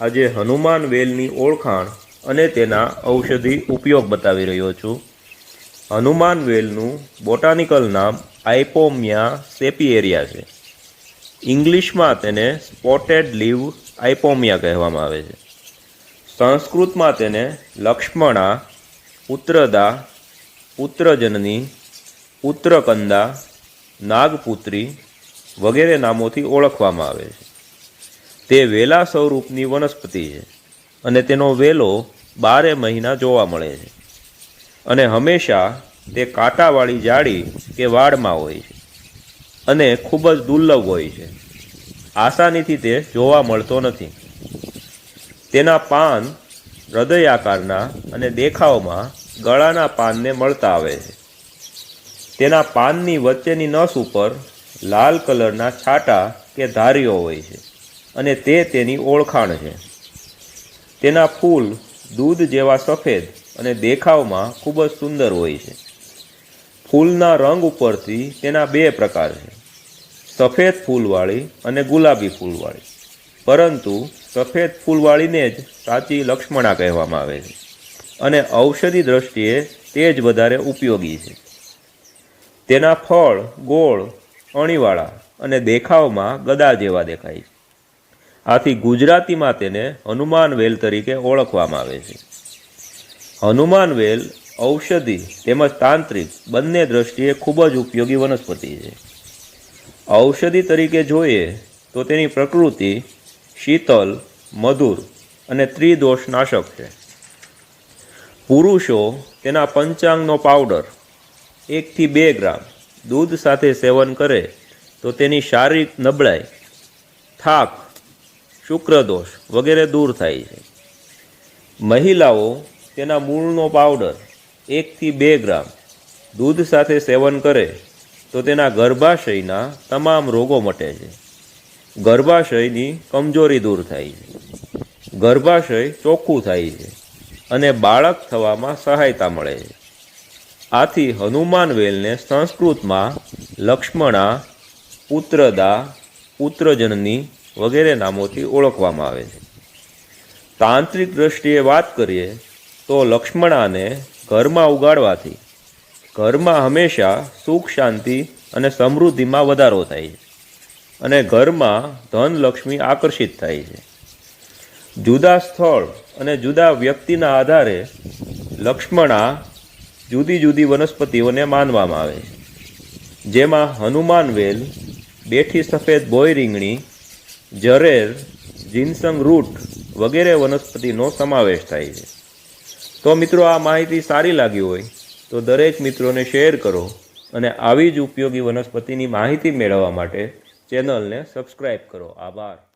આજે હનુમાન વેલની ઓળખાણ અને તેના ઔષધિ ઉપયોગ બતાવી રહ્યો છું. હનુમાન વેલનું બોટાનિકલ નામ આઇપોમિયા સેપિએરિયા છે. ઇંગ્લિશમાં તેને સ્પોટેડ લીવ આઇપોમિયા કહેવામાં આવે છે. સંસ્કૃતમાં તેને લક્ષ્મણા, પુત્રદા, પુત્રજનની, પુત્રકંદા, નાગપુત્રી વગેરે નામોથી ઓળખવામાં આવે છે. તે વેલા સ્વરૂપની વનસ્પતિ છે અને તેનો વેલો બારે મહિના જોવા મળે છે. અને હંમેશા તે કાંટાવાળી જાળી કે વાડમાં હોય છે અને ખૂબ જ દુર્લભ હોય છે. આસાનીથી તે જોવા મળતો નથી. તેના પાન હૃદય આકારના અને દેખાવમાં ગળાના પાનને મળતા આવે છે. તેના પાનની વચ્ચેની નસ ઉપર લાલ કલરના છાંટા કે ધારીઓ હોય છે. અને તે તેની ઓળખાણ છે. તેના ફૂલ દૂધ જેવા સફેદ અને દેખાવમાં ખૂબ જ સુંદર હોય છે. ફૂલના રંગ ઉપરથી તેના બે પ્રકાર છે. સફેદ ફૂલવાળી અને ગુલાબી ફૂલવાળી. પરંતુ સફેદ ફૂલવાળીને જ સાચી લક્ષ્મણા કહેવામાં આવે છે. અને ઔષધિ દ્રષ્ટિએ તે જ વધારે ઉપયોગી છે. તેના ફળ ગોળ, અણીવાળા અને દેખાવમાં ગદા જેવા દેખાય છે. આથી ગુજરાતીમાં તેને હનુમાન વેલ તરીકે ઓળખવામાં આવે છે. હનુમાન વેલ ઔષધિ તેમજ તાંત્રિક બંને દ્રષ્ટિએ ખૂબ જ ઉપયોગી વનસ્પતિ છે. ઔષધિ તરીકે જોઈએ તો તેની પ્રકૃતિ શીતલ, મધુર અને ત્રિદોષનાશક છે. પુરુષો તેના પંચાંગનો પાવડર એકથી બે ગ્રામ દૂધ સાથે સેવન કરે તો તેની શારીરિક નબળાઈ, થાક શુક્રદોષ વગેરે દૂર થાય છે. મહિલાઓ તેના મૂળનો પાવડર એકથી બે ગ્રામ દૂધ સાથે સેવન કરે તો તેના ગર્ભાશયના તમામ રોગો મટે છે. ગર્ભાશયની કમજોરી દૂર થાય છે. ગર્ભાશય ચોખ્ખું થાય છે અને બાળક થવામાં સહાયતા મળે છે. આથી હનુમાન વેલને સંસ્કૃતમાં લક્ષ્મણા, પુત્રદા, પુત્રજનની વગેરે નામોથી ઓળખવામાં આવે છે. તાંત્રિક દ્રષ્ટિએ વાત કરીએ તો લક્ષ્મણાને ઘરમાં ઉગાડવાથી ઘરમાં હંમેશા સુખ, શાંતિ અને સમૃદ્ધિમાં વધારો થાય છે અને ઘરમાં ધન, લક્ષ્મી આકર્ષિત થાય છે. જુદા સ્થળ અને જુદા વ્યક્તિના આધારે લક્ષ્મણા જુદી જુદી વનસ્પતિઓને માનવામાં આવે છે. જેમાં હનુમાન વેલ બેઠી સફેદ બોય રીંગણી જરેર, જીનસંગ રૂટ વગેરે વનસ્પતિનો સમાવેશ થાય છે. તો મિત્રો આ માહિતી સારી લાગી હોય, તો દરેક મિત્રોને શેર કરો અને આવી જ ઉપયોગી વનસ્પતિની માહિતી મેળવવા માટે ચેનલને સબસ્ક્રાઈબ કરો. આભાર.